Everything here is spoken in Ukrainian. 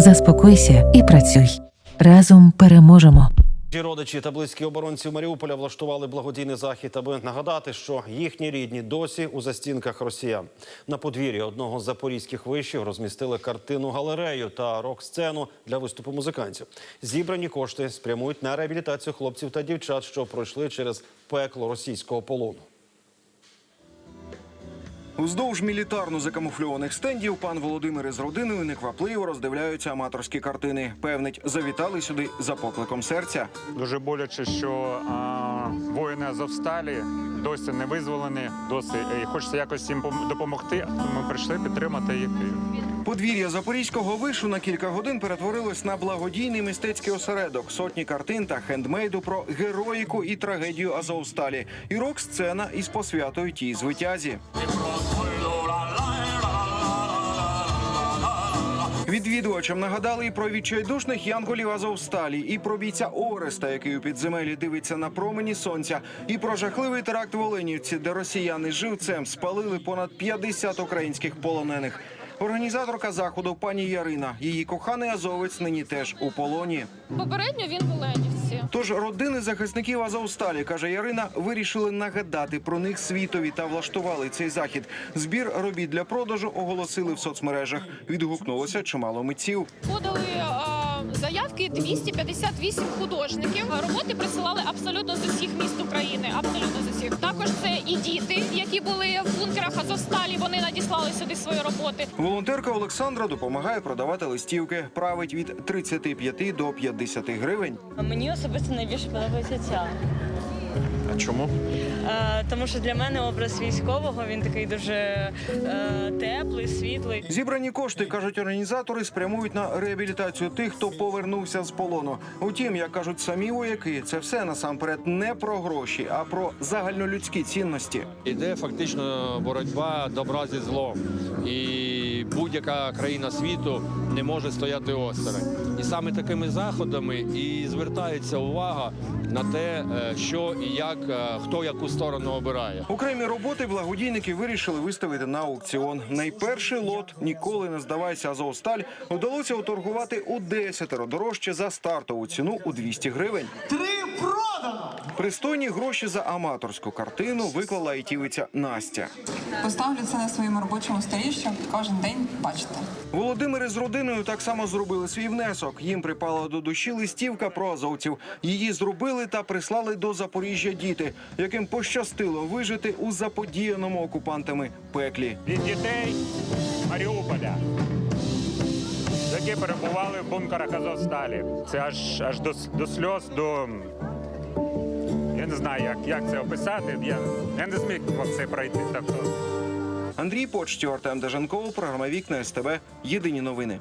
Заспокойся і працюй. Разом переможемо. Родичі та близькі оборонців Маріуполя влаштували благодійний захід, аби нагадати, що їхні рідні досі у застінках росіян. На подвір'ї одного з запорізьких вишів розмістили картину галерею та рок-сцену для виступу музикантів. Зібрані кошти спрямують на реабілітацію хлопців та дівчат, що пройшли через пекло російського полону. Уздовж мілітарно закамуфльованих стендів пан Володимир із родиною неквапливо роздивляються аматорські картини. Певнить, завітали сюди за покликом серця. Дуже боляче, що а, воїни Азовсталі досі не визволені, досі і хочеться якось їм пом- допомогти. Ми прийшли підтримати їх. Подвір'я запорізького вишу на кілька годин перетворилось на благодійний мистецький осередок. Сотні картин та хендмейду про героїку і трагедію Азовсталі. І рок-сцена із посвятою тій звитязі. Відвідувачам нагадали і про відчайдушних янголів Азовсталі, і про бійця Ореста, який у підземелі дивиться на промені сонця, і про жахливий теракт в Оленівці, де росіяни живцем спалили понад 50 українських полонених. Організаторка заходу пані Ярина, її коханий азовець нині теж у полоні. Попередньо він в Оленівці. Тож родини захисників Азовсталі, каже Ярина, вирішили нагадати про них світові та влаштували цей захід. Збір робіт для продажу оголосили в соцмережах. Відгукнулося чимало митців. Подали е, заявки 258 художників. Роботи присилали абсолютно з усіх міст України. Абсолютно з усіх. Також і діти, які були в бункерах Азовсталі. Вони надіслали сюди свої роботи. Волонтерка Олександра допомагає продавати листівки. Править від 35 до 50 гривень. Мені особисто найбільше подобається ця. А чому? Е, тому що для мене образ військового він такий дуже е, теплий, світлий. Зібрані кошти, кажуть організатори, спрямують на реабілітацію тих, хто повернувся з полону. Утім, як кажуть самі вояки, це все насамперед не про гроші, а про загальнолюдські цінності. Іде фактично боротьба добра зі злом, і будь-яка країна світу не може стояти осторонь. І саме такими заходами і звертається увага на те, е, що і як е, хто яку сторону обирає. Окремі роботи благодійники вирішили виставити на аукціон. Найперший лот ніколи не здавайся Азовсталь вдалося уторгувати у десятеро дорожче за стартову ціну у 200 гривень. Три продано! Пристойні гроші за аматорську картину виклала айтівиця Настя. Поставлю це на своєму робочому столі, щоб кожен день бачити. Володимир із родиною так само зробили свій внесок. Їм припала до душі листівка про азовців. Її зробили та прислали до Запоріжжя діти, яким пощастило вижити у заподіяному окупантами пеклі. Від дітей Маріуполя, які перебували в бункерах Азовсталі. Це аж аж до, до сльоз, до. Я не знаю, як, як це описати. Я, я не зміг це пройти. Тобто, Андрій Почтів, Артем Дежанков, програма Вікна СТБ. Єдині новини.